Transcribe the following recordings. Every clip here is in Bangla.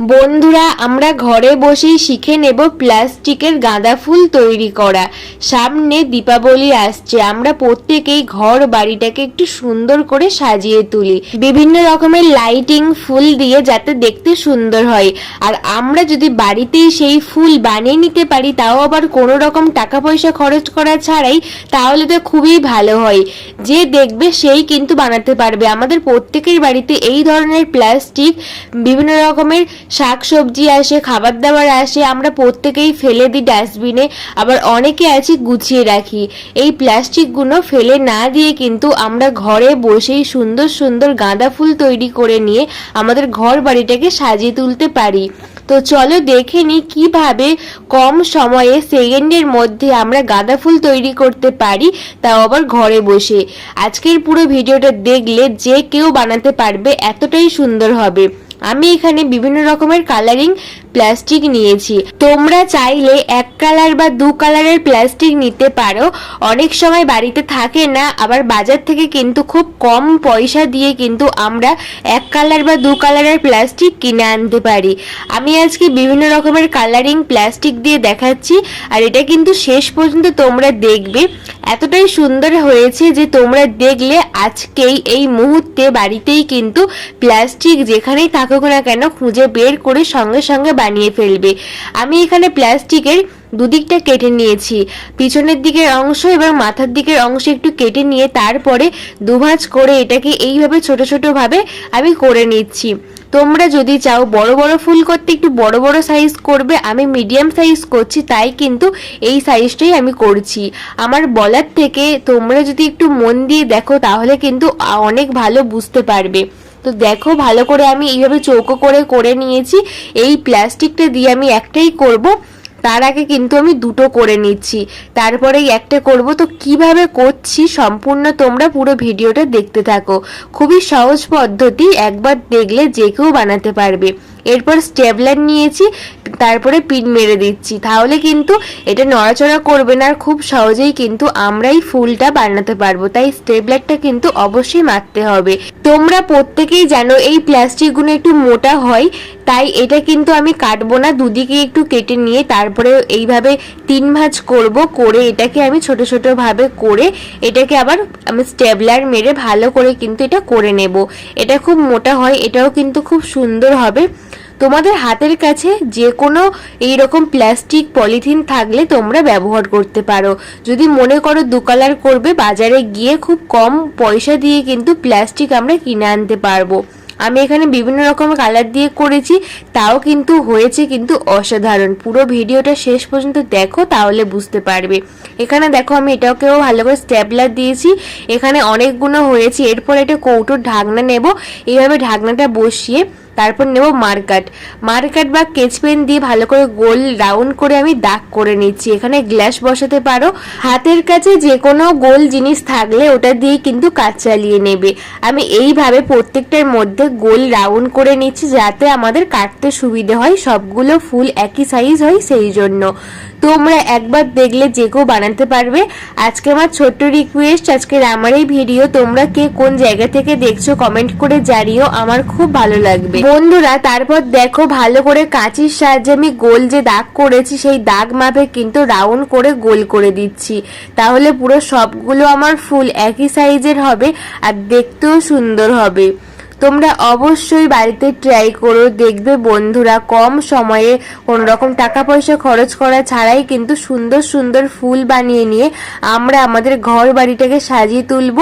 বন্ধুরা, আমরা ঘরে বসেই শিখে নেব প্লাস্টিকের গাঁদা ফুল তৈরি করা। সামনে দীপাবলি আসছে। আমরা প্রত্যেকেই ঘর বাড়িটাকে একটু সুন্দর করে সাজিয়ে তুলি। বিভিন্ন রকমের লাইটিং ফুল দিয়ে যাতে দেখতে সুন্দর হয়। আর আমরা যদি বাড়িতেই সেই ফুল বানিয়ে নিতে পারি, তাও আবার কোনো রকম টাকা পয়সা খরচ করা ছাড়াই, তাহলে তো খুবই ভালো হয়। যে দেখবে সেই কিন্তু বানাতে পারবে। আমাদের প্রত্যেকের বাড়িতে এই ধরনের প্লাস্টিক, বিভিন্ন রকমের শাক সবজি আসে খাবার দাবার আসে, আমরা প্রত্যেকেই ফেলে দিই ডাস্টবিনে আবার অনেকে আছে গুছিয়ে রাখি। এই প্লাস্টিকগুলো ফেলে না দিয়ে কিন্তু আমরা ঘরে বসেই সুন্দর সুন্দর গাঁদা ফুল তৈরি করে নিয়ে আমাদের ঘর বাড়িটাকে সাজিয়ে তুলতে পারি। তো চলো দেখে নিই কীভাবে কম সময়ে সেকেন্ডের মধ্যে আমরা গাঁদা ফুল তৈরি করতে পারি তাও আবার ঘরে বসে। আজকের পুরো ভিডিওটা দেখলে যে কেউ বানাতে পারবে এতটাই সুন্দর হবে। আমি এখানে বিভিন্ন রকমের কালারিং প্লাস্টিক নিয়েছি। তোমরা চাইলে এক কালার বা দু কালারের প্লাস্টিক নিতে পারো। অনেক সময় বাড়িতে থাকে না, আবার বাজার থেকে কিন্তু খুব কম পয়সা দিয়ে কিন্তু আমরা এক কালার বা দু কালারের প্লাস্টিক কিনে আনতে পারি। আমি আজকে বিভিন্ন রকমের কালারিং প্লাস্টিক দিয়ে দেখাচ্ছি, আর এটা কিন্তু শেষ পর্যন্ত তোমরা দেখবে। এতটাই সুন্দর হয়েছে যে তোমরা দেখলে আজকেই এই মুহূর্তে বাড়িতেই কিন্তু প্লাস্টিক যেখানেই থাকুক না কেন খুঁজে বের করে সঙ্গে সঙ্গে বানিয়ে ফেলবে। আমি এখানে প্লাস্টিকের দুদিকটা কেটে নিয়েছি। পিছনের দিকের অংশ এবং মাথার দিকের অংশ একটু কেটে নিয়ে তারপরে দুভাঁজ করে এটাকে এইভাবে ছোট ছোট ভাবে আমি করে নিচ্ছি। তোমরা যদি চাও বড় বড় ফুল করতে একটু বড় বড় সাইজ করবে, আমি মিডিয়াম সাইজ করছি, তাই কিন্তু এই সাইজটাই আমি করছি। আমার বলার থেকে তোমরা যদি একটু মন দিয়ে দেখো, তাহলে কিন্তু অনেক ভালো বুঝতে পারবে। তো দেখো, ভালো করে আমি এইভাবে চৌকো করে করে নিয়েছি। এই প্লাস্টিকটা দিয়ে আমি একটাই করব। তার আগে কিন্তু আমি দুটো করে নিচ্ছি। তারপরে একটা করব। তো কীভাবে করছি সম্পূর্ণ তোমরা পুরো ভিডিওটা দেখতে থাকো। খুবই সহজ পদ্ধতি, একবার দেখলে যে কেউ বানাতে পারবে। এরপর স্টেবলার নিয়েছি, তারপরে পিন মেরে দিচ্ছি। তাহলে কিন্তু এটা নড়াচড়া করবে না আর খুব সহজেই কিন্তু আমরাই ফুলটা বানাতে পারব। তাই স্টেবলারটা কিন্তু অবশ্যই মারতে হবে। তোমরা প্রত্যেকেই জানো এই প্লাস্টিকগুলো একটু মোটা হয় তাই এটা কিন্তু আমি কাটবো না, দুদিকে একটু কেটে নিয়ে তারপরে এইভাবে তিন ভাঁজ করব, করে এটাকে আমি ছোট ছোট ভাবে করে এটাকে আবার আমি স্টেবলার মেরে ভালো করে কিন্তু এটা করে নেব। এটা খুব মোটা হয়, এটাও কিন্তু খুব সুন্দর হবে। তোমাদের হাতের কাছে যে কোনো এইরকম প্লাস্টিক পলিথিন থাকলে তোমরা ব্যবহার করতে পারো। যদি মনে করো দু কালার করবে, বাজারে গিয়ে খুব কম পয়সা দিয়ে কিন্তু প্লাস্টিক আমরা কিনে আনতে পারব। আমি এখানে বিভিন্ন রকম কালার দিয়ে করেছি, তাও কিন্তু হয়েছে কিন্তু অসাধারণ। পুরো ভিডিওটা শেষ পর্যন্ত দেখো, তাহলে বুঝতে পারবে। এখানে দেখো আমি এটাকেও ভালো করে স্ট্যাপলার দিয়েছি। এখানে অনেকগুলো হয়েছে, এরপর এটা কৌটোর ঢাকনা নেব। এইভাবে ঢাকনাটা বসিয়ে তারপর নেব মার্কাট। মার্কাট বা কেচ পেন দিয়ে ভালো করে গোল রাউন্ড করে আমি দাগ করে নিচ্ছি। এখানে গ্লাস বসাতে পারো। হাতের কাছে যে কোনো গোল জিনিস থাকলে ওটা দিয়ে কিন্তু কাজ চালিয়ে নেবে। আমি এইভাবে প্রত্যেকটার মধ্যে গোল রাউন্ড করে নিচ্ছি যাতে আমাদের কাটতে সুবিধে হয়। সবগুলো ফুল একই সাইজ হয় সেই জন্য। তোমরা একবার দেখলে যে কেউ বানাতে পারবে। আজকে আমার ছোট্ট রিকোয়েস্ট আজকের আমার এই ভিডিও তোমরা কে কোন জায়গা থেকে দেখছ কমেন্ট করে জানিও, আমার খুব ভালো লাগবে। বন্ধুরা, তারপর দেখো ভালো করে কাঁচির সাহায্যে আমি গোল যে দাগ করেছি, সেই দাগ মাপে কিন্তু রাউন্ড করে গোল করে দিচ্ছি। তাহলে পুরো সবগুলো আমার ফুল একই সাইজের হবে, আর দেখতেও সুন্দর হবে। তোমরা অবশ্যই বাড়িতে ট্রাই করো। দেখবে বন্ধুরা, কম সময়ে কোন রকম টাকা পয়সা খরচ করা ছাড়াই কিন্তু সুন্দর সুন্দর ফুল বানিয়ে নিয়ে আমরা আমাদের ঘর বাড়িটাকে সাজিয়ে তুলব।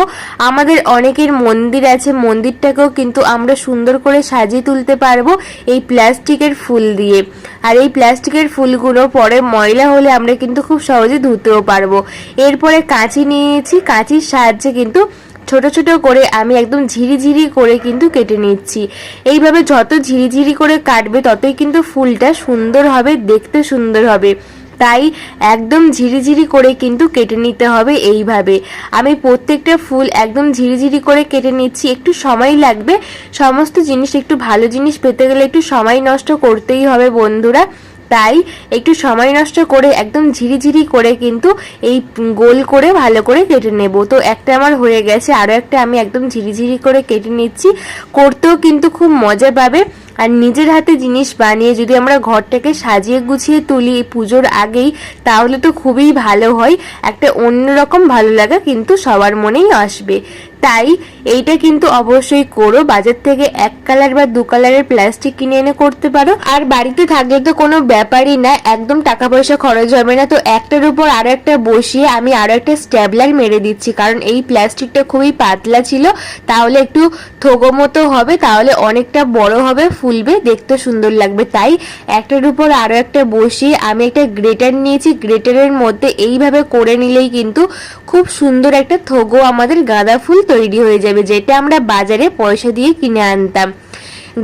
আমাদের অনেকের মন্দির আছে, মন্দিরটাকেও কিন্তু আমরা সুন্দর করে সাজিয়ে তুলতে পারব এই প্লাস্টিকের ফুল দিয়ে। আর এই প্লাস্টিকের ফুলগুলো পরে ময়লা হলে আমরা কিন্তু খুব সহজে ধুতেও পারব। এরপরে কাঁচি নিয়েছি, কাঁচির সাহায্যে কিন্তু ছোট ছোট করে আমি একদম ঝিরিঝিরি করে কিন্তু কেটে নিচ্ছি। এইভাবে যত ঝিরিঝিরি করে কাটবে, ততই কিন্তু ফুলটা সুন্দর হবে, দেখতে সুন্দর হবে। তাই একদম ঝিরিঝিরি করে কিন্তু কেটে নিতে হবে এইভাবে। আমি প্রত্যেকটা ফুল একদম ঝিরিঝিরি করে কেটে নিচ্ছি। একটু সময় লাগবে, সমস্ত জিনিস, একটু ভালো জিনিস পেতে গেলে একটু সময় নষ্ট করতেই হবে বন্ধুরা। তাই একটু সময় নষ্ট করে একদম ঝিরিঝিরি করে কিন্তু এই গোল করে ভালো করে কেটে নেব। তো একটা আমার হয়ে গেছে আরও একটা আমি একদম ঝিরিঝিরি করে কেটে নিচ্ছি। করতেও কিন্তু খুব মজা পাবে। আর নিজের হাতে জিনিস বানিয়ে যদি আমরা ঘরটাকে সাজিয়ে গুছিয়ে তুলি পুজোর আগেই, তাহলে তো খুবই ভালো হয়। একটা অন্যরকম ভালো লাগা কিন্তু সবার মনেই আসবে। তাই এইটা কিন্তু অবশ্যই করো। বাজার থেকে এক কালার বা দু কালারের প্লাস্টিক কিনে এনে করতে পারো। আর বাড়িতে থাকলে তো কোনো ব্যাপারই না, একদম টাকা পয়সা খরচ হবে না। তো একটার উপর আরও একটা বসিয়ে আমি আরও একটা স্ট্যাবলার মেরে দিচ্ছি। কারণ এই প্লাস্টিকটা খুবই পাতলা ছিল, তাহলে একটু থোগো মতো হবে, তাহলে অনেকটা বড় হবে, ফুলবে, দেখতে সুন্দর লাগবে। তাই একটার উপর আরও একটা বসিয়ে আমি একটা গ্রেটার নিয়েছি। গ্রেটারের মধ্যে এইভাবে করে নিলেই কিন্তু খুব সুন্দর একটা থোগো আমাদের গাঁদা ফুল তৈরি হয়ে যাবে, যেটা আমরা বাজারে পয়সা দিয়ে কিনে আনতাম।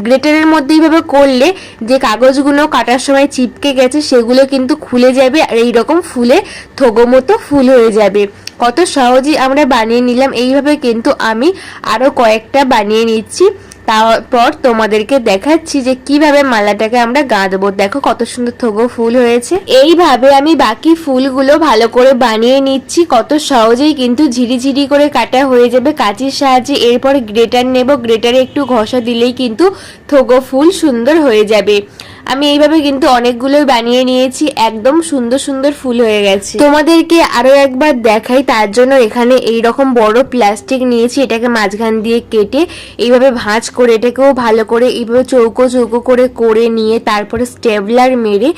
গ্রেটারের মধ্যে এইভাবে করলে যে কাগজগুলো কাটার সময় চিপকে গেছে, সেগুলো কিন্তু খুলে যাবে আর এইরকম ফুলে, থোগো মতো ফুল হয়ে যাবে। কত সহজেই আমরা বানিয়ে নিলাম, এইভাবে কিন্তু আমি আরও কয়েকটা বানিয়ে নিচ্ছি। তারপর তোমাদেরকে দেখাচ্ছি যে কীভাবে মালাটাকে আমরা গাঁদবো। দেখো কত সুন্দর থোগো ফুল হয়েছে। এইভাবে আমি বাকি ফুলগুলো ভালো করে বানিয়ে নিচ্ছি। কত সহজেই কিন্তু ঝিরিঝিরি করে কাটা হয়ে যাবে কাঁচির সাহায্যে। এরপর গ্রেটার নেব। গ্রেটারে একটু ঘষা দিলেই কিন্তু থোগো ফুল সুন্দর হয়ে যাবে। আমি এইভাবে কিন্তু অনেকগুলোই বানিয়ে নিয়েছি, একদম সুন্দর সুন্দর ফুল হয়ে গেছে। তোমাদেরকে আরও একবার দেখাই, তার জন্য এখানে এই রকম বড় প্লাস্টিক নিয়েছি, এটাকে মাঝখান দিয়ে কেটে এইভাবে ভাঁজ করে, এটাকেও ভালো করে এইভাবে চৌকো চৌকো করে করে নিয়ে তারপরে স্টেবলার মেরে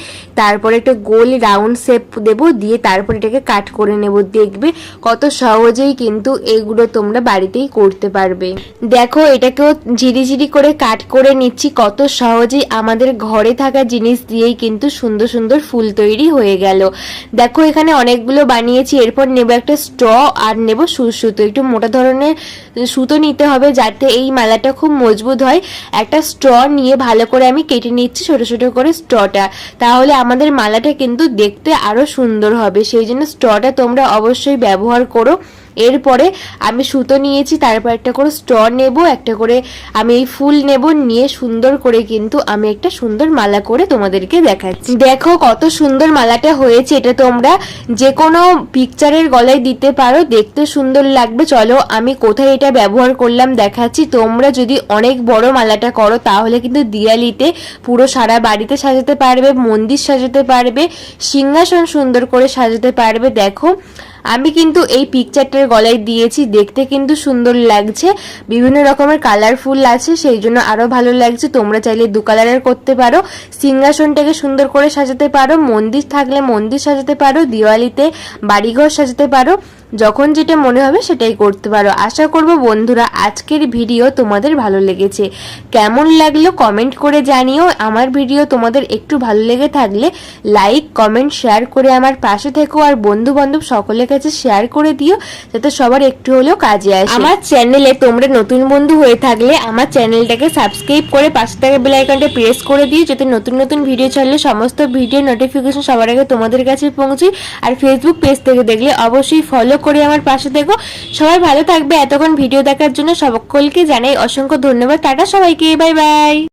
তারপরে একটা গোল রাউন্ড শেপ দেব, দিয়ে তারপরে এটাকে কাট করে নেব। দেখবে কত সহজেই কিন্তু এইগুলো তোমরা বাড়িতেই করতে পারবে। দেখো, এটাকেও ঝিরিঝিরি করে কাট করে নিচ্ছি, কত সহজেই আমাদের ঘরে থাকা জিনিস দিয়েই কিন্তু সুন্দর সুন্দর ফুল তৈরি হয়ে গেল। দেখো, এখানে অনেকগুলো বানিয়েছি, এরপর নেব একটা স্ট্র আর নেব সুতো একটু মোটা ধরনের সুতো নিতে হবে যাতে এই মালাটা খুব মজবুত হয়। একটা স্ট্র নিয়ে ভালো করে আমি কেটে নিচ্ছি ছোট ছোট করে স্ট্রটা। তাহলে আমাদের মালাটা কিন্তু দেখতে আরও সুন্দর হবে। সেই জন্য স্ট্রটা তোমরা অবশ্যই ব্যবহার করো। এরপরে আমি সুতো নিয়েছি, তারপর একটা করে স্ট্র নেব, একটা করে আমি এই ফুল নেব, নিয়ে সুন্দর করে কিন্তু আমি একটা সুন্দর মালা করে তোমাদেরকে দেখাচ্ছি। দেখো কত সুন্দর মালাটা হয়েছে, এটা তোমরা যে কোনো পিকচারের গলায় দিতে পারো, দেখতে সুন্দর লাগবে। চলো আমি কোথায় এটা ব্যবহার করলাম দেখাচ্ছি। তোমরা যদি অনেক বড় মালাটা করো, তাহলে কিন্তু দিয়ালিতে পুরো সারা বাড়িতে সাজাতে পারবে, মন্দির সাজাতে পারবে, সিংহাসন সুন্দর করে সাজাতে পারবে। দেখো আমি কিন্তু এই পিকচারটার গলায় দিয়েছি, দেখতে কিন্তু সুন্দর লাগছে, বিভিন্ন রকমের কালারফুল আছে, সেই জন্য আরও ভালো লাগছে। তোমরা চাইলে দু কালারের করতে পারো, সিংহাসনটাকে সুন্দর করে সাজাতে পারো, মন্দির থাকলে মন্দির সাজাতে পারো, দিওয়ালিতে বাড়িঘর সাজাতে পারো। যখন যেটা মনে হবে সেটাই করতে পারো। আশা করব বন্ধুরা, আজকের ভিডিও তোমাদের ভালো লেগেছে। কেমন লাগল কমেন্ট করে জানিও। আমার ভিডিও তোমাদের একটু ভালো লেগে থাকলে লাইক, কমেন্ট, শেয়ার করে আমার পাশে থেকো আর বন্ধু বান্ধব সকলের কাছে শেয়ার করে দিও যাতে সবার একটু হলেও কাজে আসে। আমার চ্যানেলে তোমরা নতুন বন্ধু হয়ে থাকলে আমার চ্যানেলটাকে সাবস্ক্রাইব করে পাশে থাকা বেল আইকনটা প্রেস করে দিও যাতে নতুন নতুন ভিডিও ছাড়লে সমস্ত ভিডিও নোটিফিকেশন সবার আগে তোমাদের কাছে পৌঁছায় আর ফেসবুক পেজ থেকে দেখলে অবশ্যই ফলো করে আমার পাশে দেখো। সবাই ভালো থাকবে। এতক্ষণ ভিডিও দেখার জন্য সকলকে জানাই অসংখ্য ধন্যবাদ। টাটা সবাইকে। Bye bye.